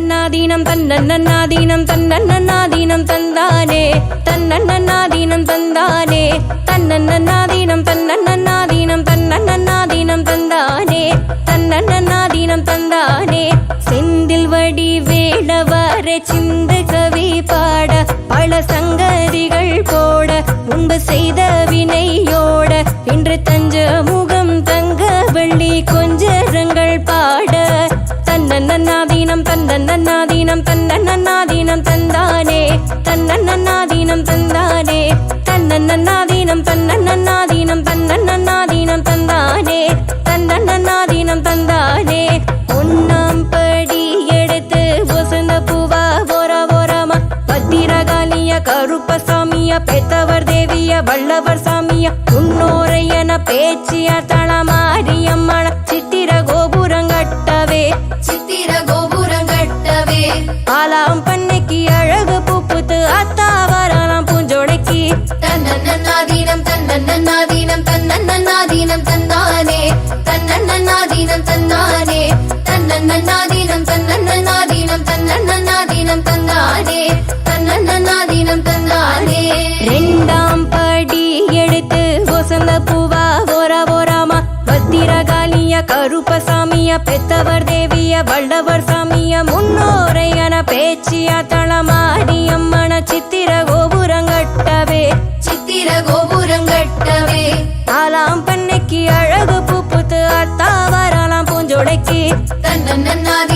தன்னன்னாதீனம் தன்னன்னாதீனம் தன்னன்னாதீனம் தந்தானே. தன்னன்னாதீனம் தந்தானே. தன்னன்னாதீனம் தன்னன்னாதீனம் தன்னன்னாதீனம் தந்தானே. தன்னன்னாதீனம் தந்தானே. செந்தில் வடி வேளவர சிந்து கவி பாட பல சங்கதிகள் போட முன்பு செய்த தன்னன்னாதீனம் தந்தானே. தன்னன்னாதீனம் தன்னன்னாதீனம் தன்னன்னாதீனம் தந்தானே. தன்னன்னாதீனம் தந்தானே. ஒன்னாம் படி எடுத்து வசந்த பூவா போர போராமா பத்திரகாளிய கருப்பசாமிய பெத்தவர் தேவிய வல்லவர் சாமியா உன்னோரையன பேச்சியா தளமாரியம் தன்னன்னாதீனம் தன்னன்னாதீனம் தன்னன்னாதீனம் தந்தானே. தன்னன்னாதீனம் தந்தானே. தன்னன்னாதீனம் தன்னன்னாதீனம் தன்னன்னாதீனம் தந்தானே. தன்னன்னாதீனம் தந்தானே. ரெண்டாம் படி எடுத்து வசந்த பூவா போர போராமா பத்திரகாளிய கருப்பசாமிய பெத்தவர் தேவிய வல்லவர் சாமிய முன்னோரையான பேச்சியா கோபுரம் கட்டவே. ஆலாம் பண்ணைக்கு அழகு பூப்புத்து அத்தாவராலாம் பூஞ்சோடைக்கு. தன்னன்னாதீனம்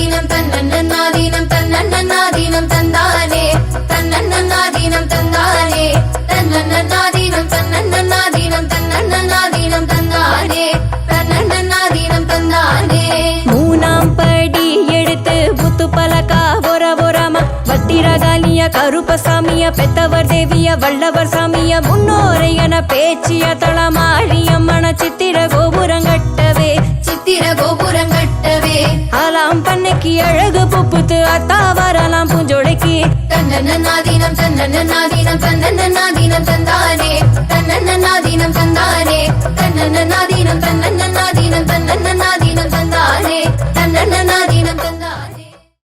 பட்டிரகாலிய கருப்பசாமிய பெத்தவர் தேவிய வல்லவர் சாமிய முன்னோரை என பேச்சிய தளமாழியம்மன சித்திர கோபுரங்கட்டவே சித்திர கோபுரங்கட்டவே அலாம் பண்ணைக்கு அழகு புப்புத்து அத்தா வரலாம் பூஞ்சோடைக்கு தன்னன்னாதீனம் தன்னன்னாதீனம் தன்னன்னாதீனம் தந்தானே. தன்னன்னாதீனம் தந்தானே.